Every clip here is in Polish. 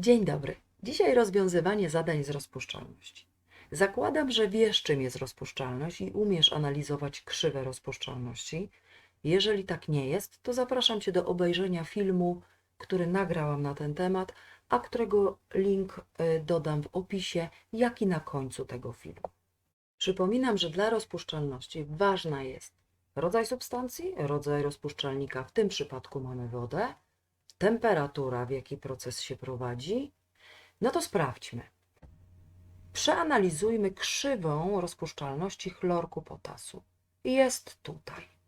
Dzień dobry. Dzisiaj rozwiązywanie zadań z rozpuszczalności. Zakładam, że wiesz, czym jest rozpuszczalność i umiesz analizować krzywe rozpuszczalności. Jeżeli tak nie jest, to zapraszam Cię do obejrzenia filmu, który nagrałam na ten temat, a którego link y, dodam w opisie, jak i na końcu tego filmu. Przypominam, że dla rozpuszczalności ważna jest rodzaj substancji, rodzaj rozpuszczalnika, w tym przypadku mamy wodę, temperatura, w jakiej proces się prowadzi. No to sprawdźmy. Przeanalizujmy krzywą rozpuszczalności chlorku potasu. Jest tutaj.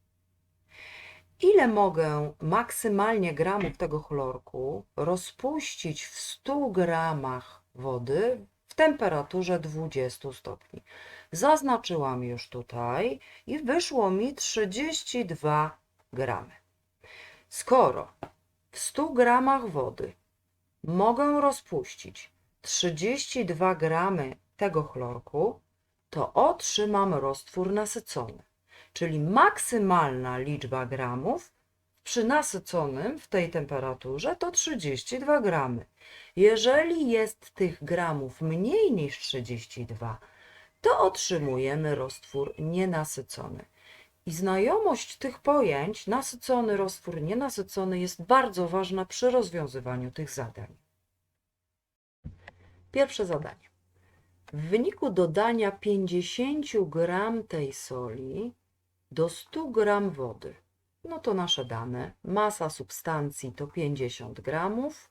Ile mogę maksymalnie gramów tego chlorku rozpuścić w 100 gramach wody w temperaturze 20 stopni? Zaznaczyłam już tutaj i wyszło mi 32 gramy. Skoro w 100 gramach wody mogę rozpuścić 32 gramy tego chlorku, to otrzymam roztwór nasycony, czyli maksymalna liczba gramów przy nasyconym w tej temperaturze to 32 gramy. Jeżeli jest tych gramów mniej niż 32, to otrzymujemy roztwór nienasycony. I znajomość tych pojęć, nasycony roztwór, nienasycony, jest bardzo ważna przy rozwiązywaniu tych zadań. Pierwsze zadanie. W wyniku dodania 50 gram tej soli do 100 gram wody, no to nasze dane, masa substancji to 50 gramów,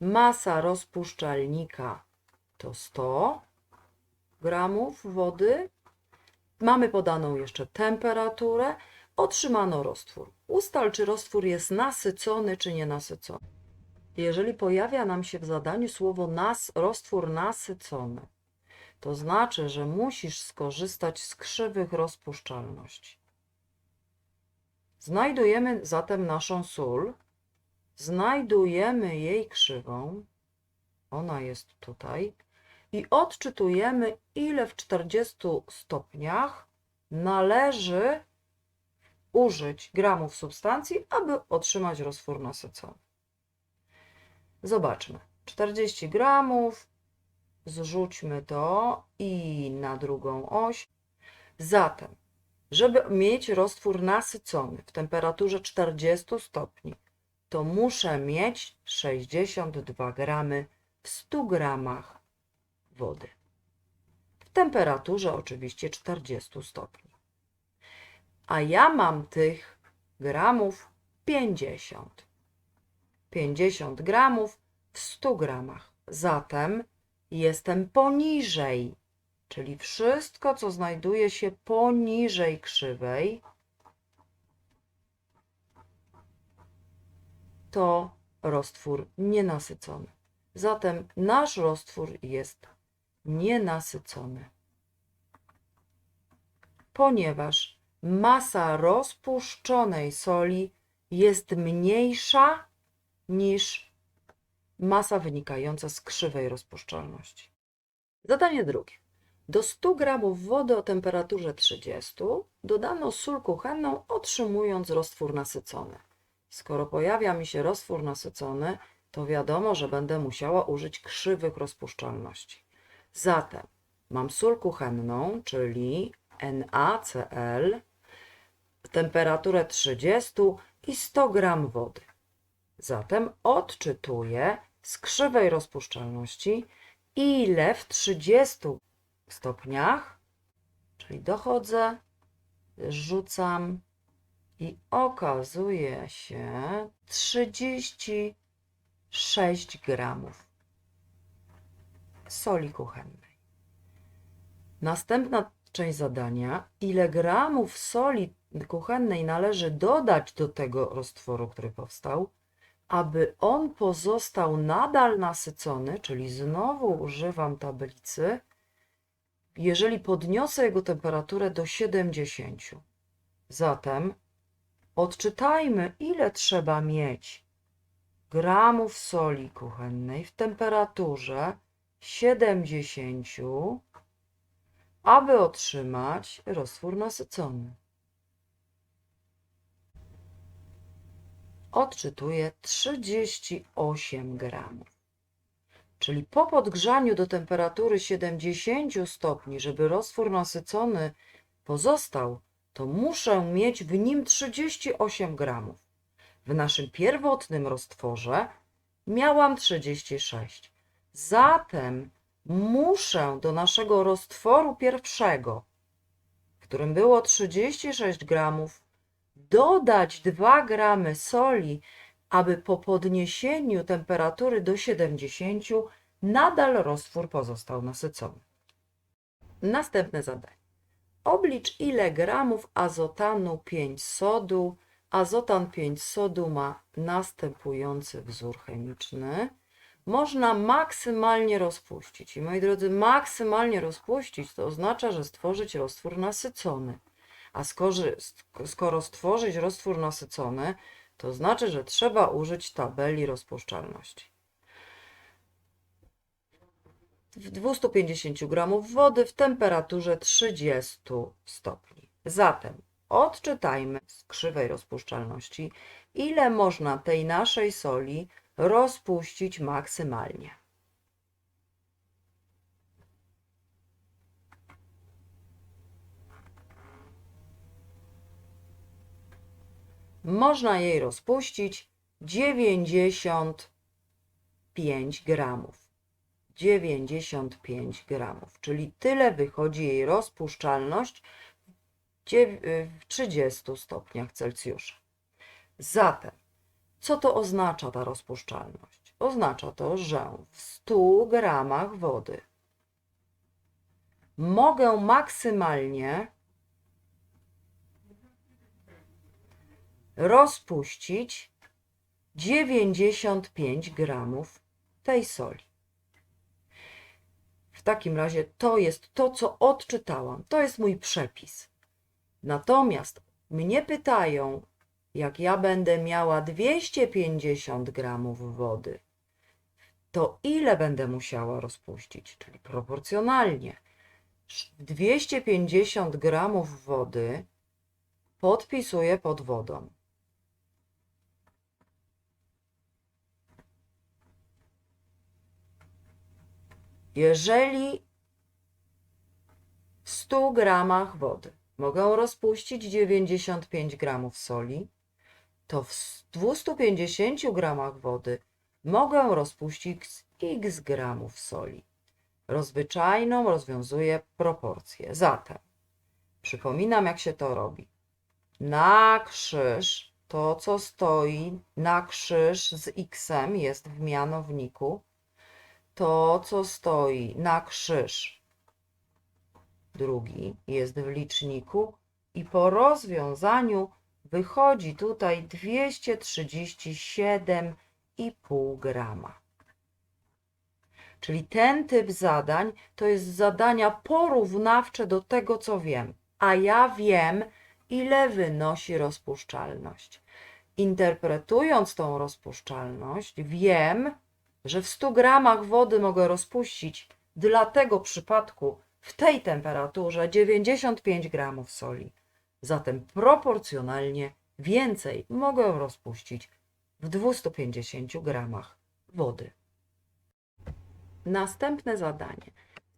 masa rozpuszczalnika to 100 gramów wody, Mamy podaną jeszcze temperaturę, otrzymano roztwór. Ustal, czy roztwór jest nasycony, czy nienasycony. Jeżeli pojawia nam się w zadaniu słowo nas, roztwór nasycony, to znaczy, że musisz skorzystać z krzywych rozpuszczalności. Znajdujemy zatem naszą sól, znajdujemy jej krzywą, ona jest tutaj, i odczytujemy, ile w 40 stopniach należy użyć gramów substancji, aby otrzymać roztwór nasycony. Zobaczmy. 40 gramów, zrzućmy to i na drugą oś. Zatem, żeby mieć roztwór nasycony w temperaturze 40 stopni, to muszę mieć 62 gramy w 100 gramach wody. W temperaturze oczywiście 40 stopni. A ja mam tych gramów 50. 50 gramów w 100 gramach. Zatem jestem poniżej, czyli wszystko, co znajduje się poniżej krzywej, to roztwór nienasycony. Zatem nasz roztwór jest nienasycony. Ponieważ masa rozpuszczonej soli jest mniejsza niż masa wynikająca z krzywej rozpuszczalności. Zadanie drugie. Do 100 g wody o temperaturze 30 dodano sól kuchenną, otrzymując roztwór nasycony. Skoro pojawia mi się roztwór nasycony, to wiadomo, że będę musiała użyć krzywych rozpuszczalności. Zatem mam sól kuchenną, czyli NaCl, temperaturę 30 i 100 g wody. Zatem odczytuję z krzywej rozpuszczalności, ile w 30 stopniach, czyli dochodzę, rzucam i okazuje się 36 gramów soli kuchennej. Następna część zadania, ile gramów soli kuchennej należy dodać do tego roztworu, który powstał, aby on pozostał nadal nasycony, czyli znowu używam tablicy, jeżeli podniosę jego temperaturę do 70. Zatem odczytajmy, ile trzeba mieć gramów soli kuchennej w temperaturze 70, aby otrzymać roztwór nasycony. Odczytuję 38 gramów. Czyli po podgrzaniu do temperatury 70 stopni, żeby roztwór nasycony pozostał, to muszę mieć w nim 38 gramów. W naszym pierwotnym roztworze miałam 36. Zatem muszę do naszego roztworu pierwszego, w którym było 36 gramów, dodać 2 gramy soli, aby po podniesieniu temperatury do 70 nadal roztwór pozostał nasycony. Następne zadanie. Oblicz ile gramów azotanu 5 sodu. Azotan 5 sodu ma następujący wzór chemiczny. Można maksymalnie rozpuścić. I moi drodzy, maksymalnie rozpuścić to oznacza, że stworzyć roztwór nasycony. A skoro stworzyć roztwór nasycony, to znaczy, że trzeba użyć tabeli rozpuszczalności. W 250 gramów wody w temperaturze 30 stopni. Zatem odczytajmy z krzywej rozpuszczalności, ile można tej naszej soli rozpuścić maksymalnie. Można jej rozpuścić 95 gramów. 95 gramów, czyli tyle wychodzi jej rozpuszczalność w 30 stopniach Celsjusza. Zatem, co to oznacza ta rozpuszczalność? Oznacza to, że w 100 gramach wody mogę maksymalnie rozpuścić 95 gramów tej soli. W takim razie to jest to, co odczytałam. To jest mój przepis. Natomiast mnie pytają, jak ja będę miała 250 gramów wody, to ile będę musiała rozpuścić? Czyli proporcjonalnie. 250 gramów wody podpisuję pod wodą. Jeżeli w 100 gramach wody mogę rozpuścić 95 gramów soli, to w 250 gramach wody mogę rozpuścić x gramów soli. Rozwyczajną rozwiązuję proporcję. Zatem przypominam, jak się to robi. Na krzyż to, co stoi na krzyż z x jest w mianowniku to, co stoi na krzyż. Drugi jest w liczniku i po rozwiązaniu wychodzi tutaj 237,5 grama. Czyli ten typ zadań to jest zadania porównawcze do tego, co wiem, a ja wiem, ile wynosi rozpuszczalność. Interpretując tą rozpuszczalność, wiem, że w 100 gramach wody mogę rozpuścić dla tego przypadku w tej temperaturze 95 gramów soli. Zatem proporcjonalnie więcej mogę rozpuścić w 250 gramach wody. Następne zadanie.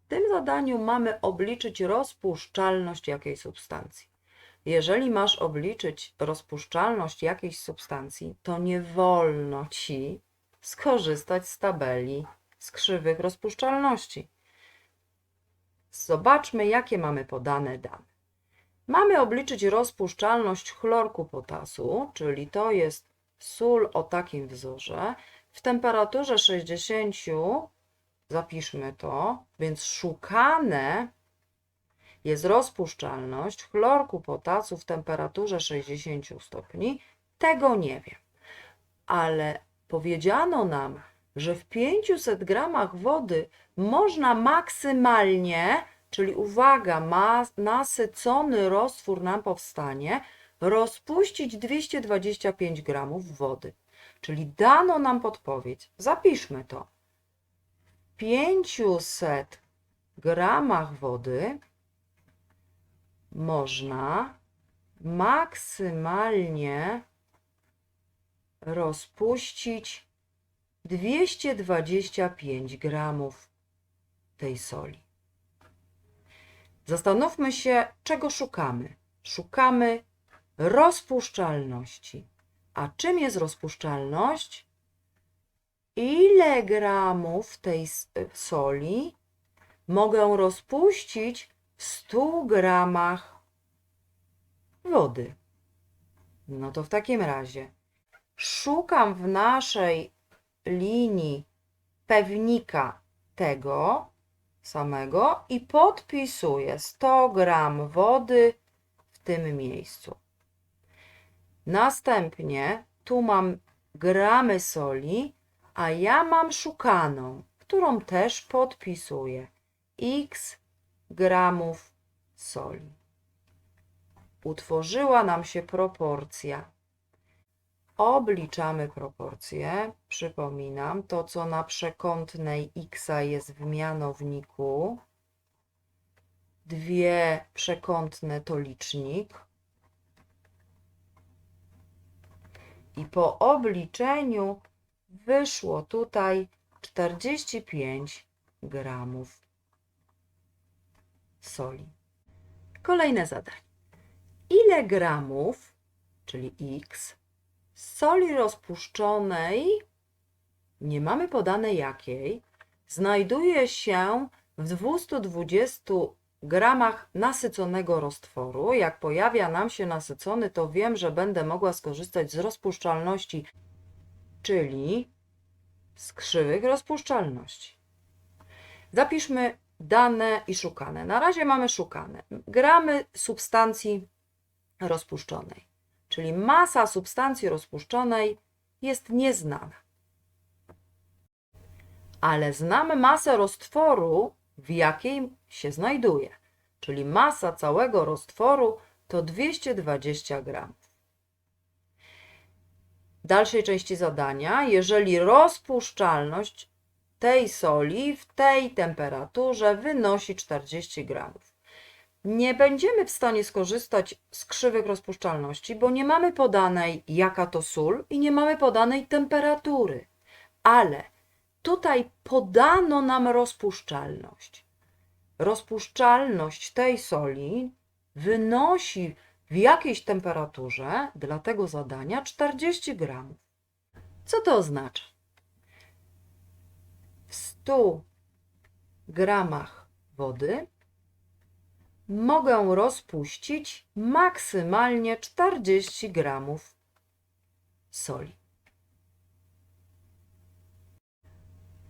W tym zadaniu mamy obliczyć rozpuszczalność jakiejś substancji. Jeżeli masz obliczyć rozpuszczalność jakiejś substancji, to nie wolno ci skorzystać z tabeli z krzywych rozpuszczalności. Zobaczmy, jakie mamy podane dane. Mamy obliczyć rozpuszczalność chlorku potasu, czyli to jest sól o takim wzorze, w temperaturze 60, zapiszmy to, więc szukane jest rozpuszczalność chlorku potasu w temperaturze 60 stopni. Tego nie wiem, ale powiedziano nam, że w 500 gramach wody można maksymalnie, czyli uwaga, ma, nasycony roztwór nam powstanie, rozpuścić 225 gramów wody. Czyli dano nam podpowiedź. Zapiszmy to. W 500 gramach wody można maksymalnie rozpuścić 225 gramów tej soli. Zastanówmy się, czego szukamy. Szukamy rozpuszczalności. A czym jest rozpuszczalność? Ile gramów tej s- soli mogę rozpuścić w 100 gramach wody? No to w takim razie szukam w naszej linii pewnika tego samego i podpisuję 100 gram wody w tym miejscu. Następnie tu mam gramy soli, a ja mam szukaną, którą też podpisuję. X gramów soli. Utworzyła nam się proporcja. Obliczamy proporcje. Przypominam, to co na przekątnej x jest w mianowniku. Dwie przekątne to licznik. I po obliczeniu wyszło tutaj 45 gramów soli. Kolejne zadanie. Ile gramów, czyli x, soli rozpuszczonej, nie mamy podane jakiej, znajduje się w 220 gramach nasyconego roztworu. Jak pojawia nam się nasycony, to wiem, że będę mogła skorzystać z rozpuszczalności, czyli z krzywych rozpuszczalności. Zapiszmy dane i szukane. Na razie mamy szukane. Gramy substancji rozpuszczonej, czyli masa substancji rozpuszczonej jest nieznana. Ale znamy masę roztworu, w jakiej się znajduje, czyli masa całego roztworu to 220 gramów. W dalszej części zadania, jeżeli rozpuszczalność tej soli w tej temperaturze wynosi 40 gramów. Nie będziemy w stanie skorzystać z krzywych rozpuszczalności, bo nie mamy podanej jaka to sól i nie mamy podanej temperatury. Ale tutaj podano nam rozpuszczalność. Rozpuszczalność tej soli wynosi w jakiejś temperaturze dla tego zadania 40 gramów. Co to oznacza? W 100 gramach wody mogę rozpuścić maksymalnie 40 gramów soli.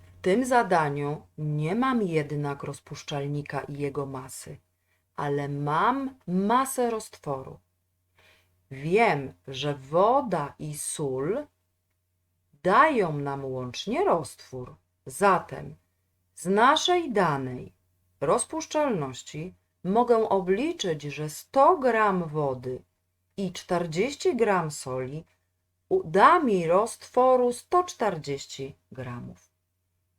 W tym zadaniu nie mam jednak rozpuszczalnika i jego masy, ale mam masę roztworu. Wiem, że woda i sól dają nam łącznie roztwór. Zatem z naszej danej rozpuszczalności mogę obliczyć, że 100 gram wody i 40 gram soli da mi roztworu 140 gramów.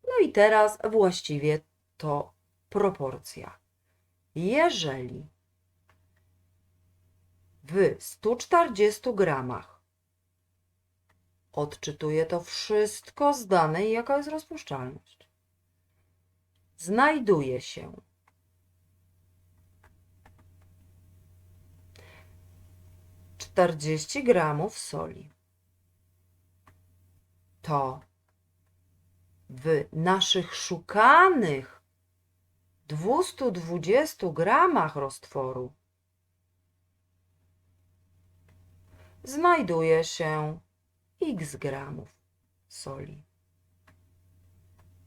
No i teraz właściwie to proporcja. Jeżeli w 140 gramach odczytuję to wszystko z danej, jaka jest rozpuszczalność, znajduje się czterdzieści gramów soli. To w naszych szukanych 220 gramach roztworu znajduje się x gramów soli.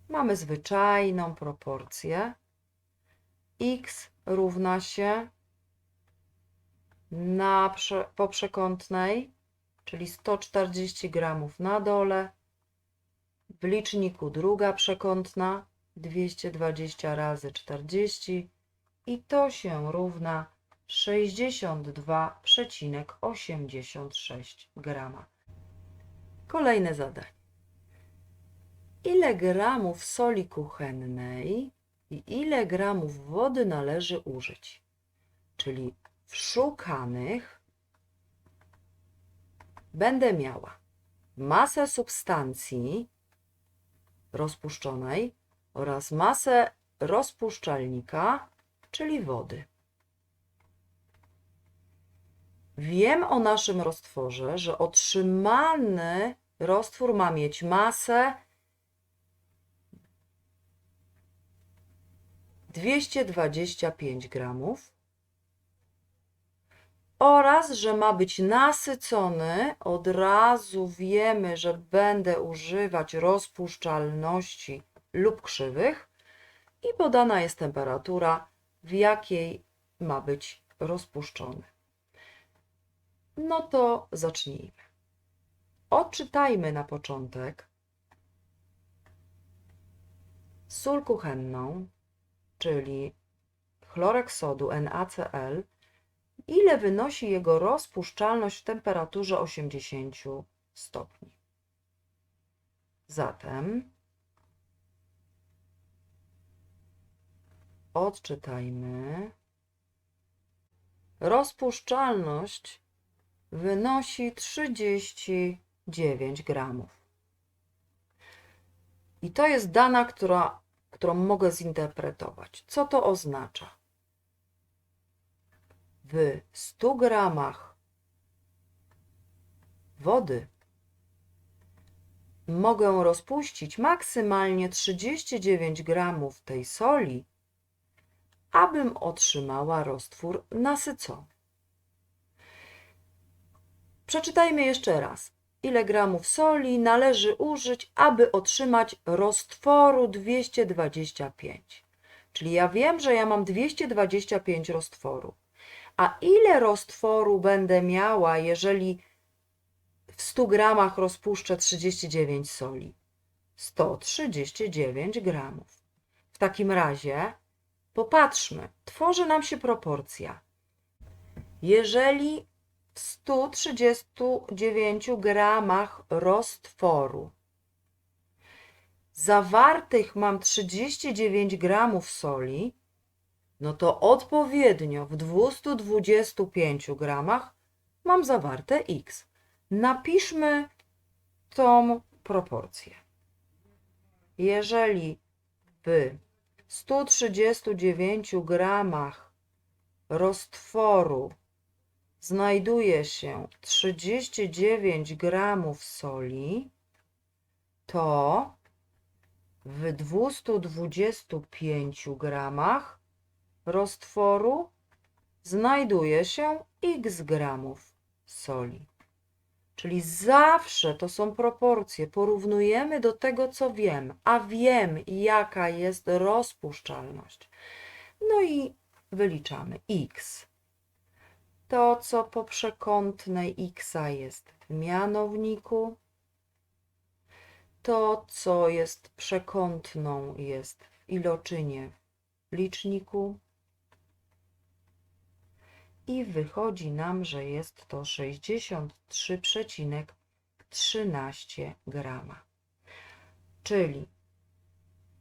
Mamy zwyczajną proporcję. x równa się na po przekątnej, czyli 140 gramów na dole, w liczniku druga przekątna 220 razy 40 i to się równa 62,86 grama. Kolejne zadanie. Ile gramów soli kuchennej i ile gramów wody należy użyć? Czyli w szukanych będę miała masę substancji rozpuszczonej oraz masę rozpuszczalnika, czyli wody. Wiem o naszym roztworze, że otrzymany roztwór ma mieć masę 225 gramów oraz, że ma być nasycony. Od razu wiemy, że będę używać rozpuszczalności lub krzywych i podana jest temperatura, w jakiej ma być rozpuszczony. No to zacznijmy. Odczytajmy na początek sól kuchenną, czyli chlorek sodu NaCl, ile wynosi jego rozpuszczalność w temperaturze 80 stopni. Zatem odczytajmy. Rozpuszczalność wynosi 39 gramów. I to jest dana, która, którą mogę zinterpretować. Co to oznacza? W 100 gramach wody mogę rozpuścić maksymalnie 39 gramów tej soli, abym otrzymała roztwór nasycony. Przeczytajmy jeszcze raz. Ile gramów soli należy użyć, aby otrzymać roztworu 225? Czyli ja wiem, że ja mam 225 roztworu. A ile roztworu będę miała, jeżeli w 100 gramach rozpuszczę 39 soli? 139 gramów. W takim razie popatrzmy, tworzy nam się proporcja. Jeżeli w 139 gramach roztworu zawartych mam 39 gramów soli, no to odpowiednio w 225 gramach mam zawarte x. Napiszmy tą proporcję. Jeżeli w 139 gramach roztworu znajduje się 39 gramów soli, to w 225 gramach roztworu znajduje się x gramów soli. Czyli zawsze to są proporcje. Porównujemy do tego, co wiem, a wiem, jaka jest rozpuszczalność. No i wyliczamy x. To, co po przekątnej x jest w mianowniku, to, co jest przekątną, jest w iloczynie w liczniku. I wychodzi nam, że jest to 63,13 grama. Czyli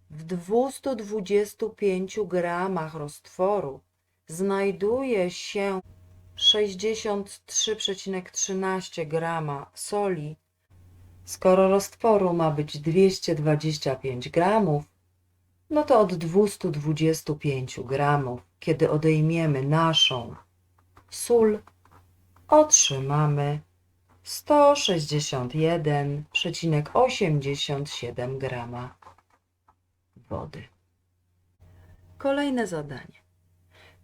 w 225 gramach roztworu znajduje się 63,13 grama soli. Skoro roztworu ma być 225 gramów, no to od 225 gramów, kiedy odejmiemy naszą sól, otrzymamy 161,87 grama wody. Kolejne zadanie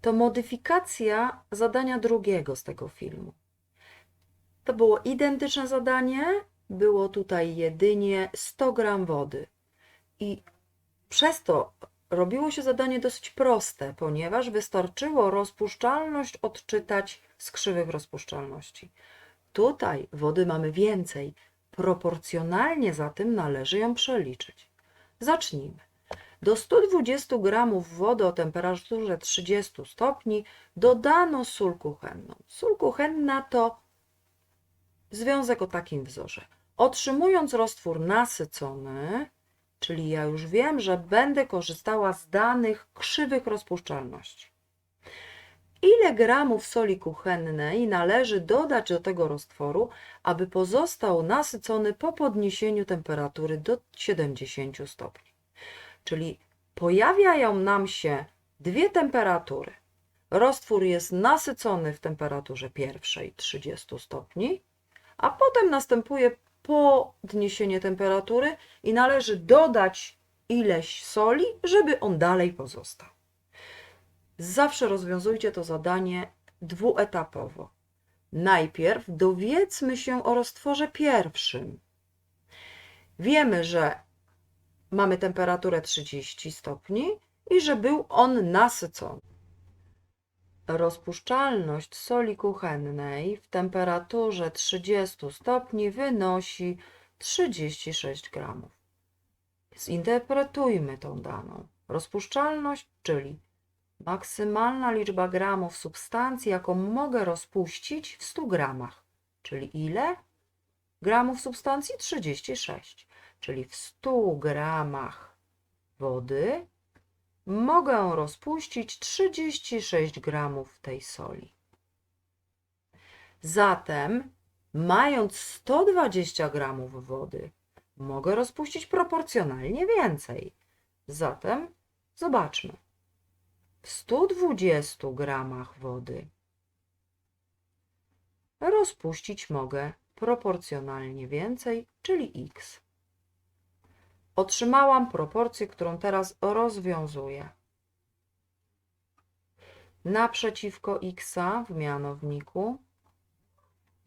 to modyfikacja zadania drugiego z tego filmu. To było identyczne zadanie, było tutaj jedynie 100 gram wody. I przez to robiło się zadanie dosyć proste, ponieważ wystarczyło rozpuszczalność odczytać z krzywych rozpuszczalności. Tutaj wody mamy więcej, proporcjonalnie za tym należy ją przeliczyć. Zacznijmy. Do 120 gramów wody o temperaturze 30 stopni dodano sól kuchenną. Sól kuchenna to związek o takim wzorze. Otrzymując roztwór nasycony, czyli ja już wiem, że będę korzystała z danych krzywych rozpuszczalności. ile gramów soli kuchennej należy dodać do tego roztworu, aby pozostał nasycony po podniesieniu temperatury do 70 stopni. Czyli pojawiają nam się dwie temperatury. Roztwór jest nasycony w temperaturze pierwszej 30 stopni, a potem następuje podniesienie temperatury i należy dodać ileś soli, żeby on dalej pozostał. Zawsze rozwiązujcie to zadanie dwuetapowo. Najpierw dowiedzmy się o roztworze pierwszym. Wiemy, że mamy temperaturę 30 stopni i że był on nasycony. Rozpuszczalność soli kuchennej w temperaturze 30 stopni wynosi 36 gramów. Zinterpretujmy tą daną. Rozpuszczalność, czyli maksymalna liczba gramów substancji, jaką mogę rozpuścić w 100 gramach. Czyli ile? Gramów substancji 36. Czyli w 100 gramach wody mogę rozpuścić 36 gramów tej soli. Zatem, mając 120 gramów wody, mogę rozpuścić proporcjonalnie więcej. Zatem, zobaczmy. W 120 gramach wody rozpuścić mogę proporcjonalnie więcej, czyli x. Otrzymałam proporcję, którą teraz rozwiązuję. Naprzeciwko x w mianowniku,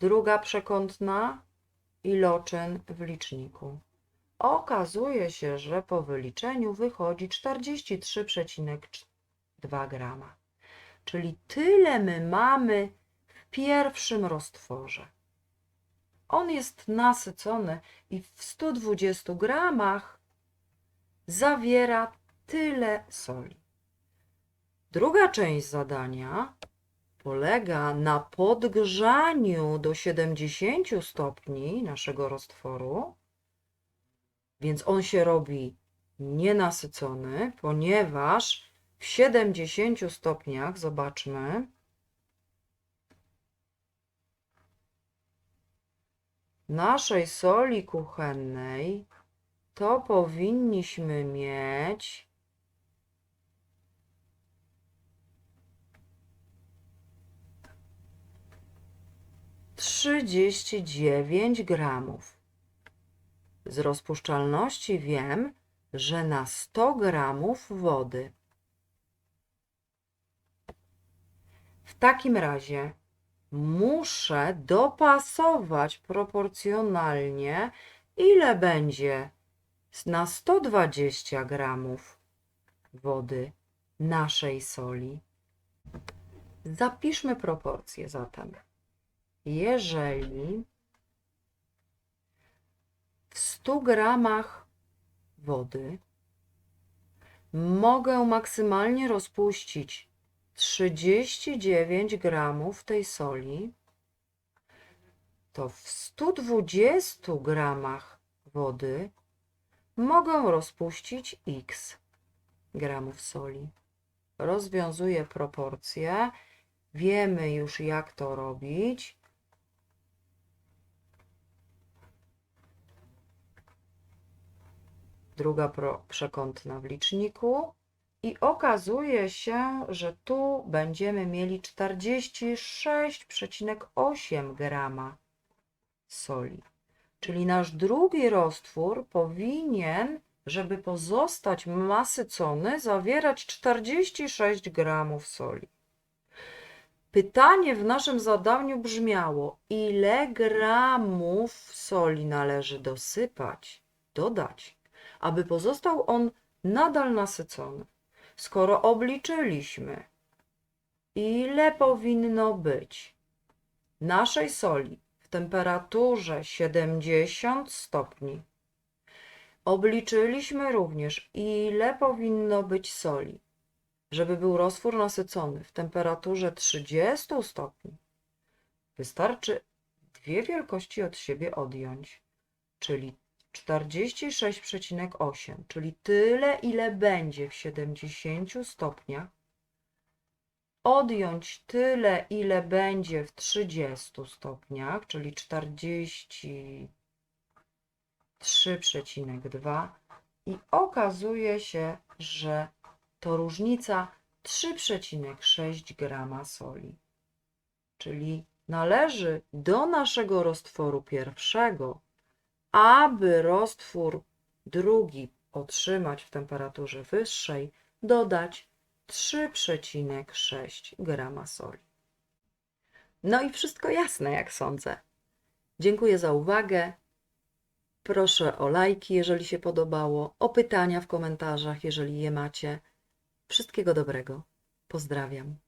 druga przekątna iloczyn w liczniku. Okazuje się, że po wyliczeniu wychodzi 43,2 grama. Czyli tyle my mamy w pierwszym roztworze. On jest nasycony i w 120 gramach zawiera tyle soli. Druga część zadania polega na podgrzaniu do 70 stopni naszego roztworu, więc on się robi nienasycony, ponieważ w 70 stopniach, zobaczmy, naszej soli kuchennej to powinniśmy mieć trzydzieści dziewięć gramów. Z rozpuszczalności wiem, że na 100 gramów wody. W takim razie muszę dopasować proporcjonalnie, ile będzie na 120 gramów wody naszej soli. Zapiszmy proporcje zatem. Jeżeli w 100 gramach wody mogę maksymalnie rozpuścić 39 gramów tej soli, to w 120 gramach wody mogę rozpuścić x gramów soli. Rozwiązuję proporcje. Wiemy już, jak to robić. Druga przekątna w liczniku. I okazuje się, że tu będziemy mieli 46,8 grama soli. Czyli nasz drugi roztwór powinien, żeby pozostać nasycony, zawierać 46 gramów soli. Pytanie w naszym zadaniu brzmiało: ile gramów soli należy dosypać, dodać, aby pozostał on nadal nasycony? Skoro obliczyliśmy, ile powinno być naszej soli w temperaturze 70 stopni, obliczyliśmy również, ile powinno być soli, żeby był roztwór nasycony w temperaturze 30 stopni. Wystarczy dwie wielkości od siebie odjąć, czyli 46,8, czyli tyle, ile będzie w 70 stopniach, odjąć tyle, ile będzie w 30 stopniach, czyli 43,2 i okazuje się, że to różnica 3,6 grama soli. Czyli należy do naszego roztworu pierwszego, aby roztwór drugi otrzymać w temperaturze wyższej, dodać 3,6 grama soli. No i wszystko jasne, jak sądzę. Dziękuję za uwagę. Proszę o lajki, jeżeli się podobało, o pytania w komentarzach, jeżeli je macie. Wszystkiego dobrego. Pozdrawiam.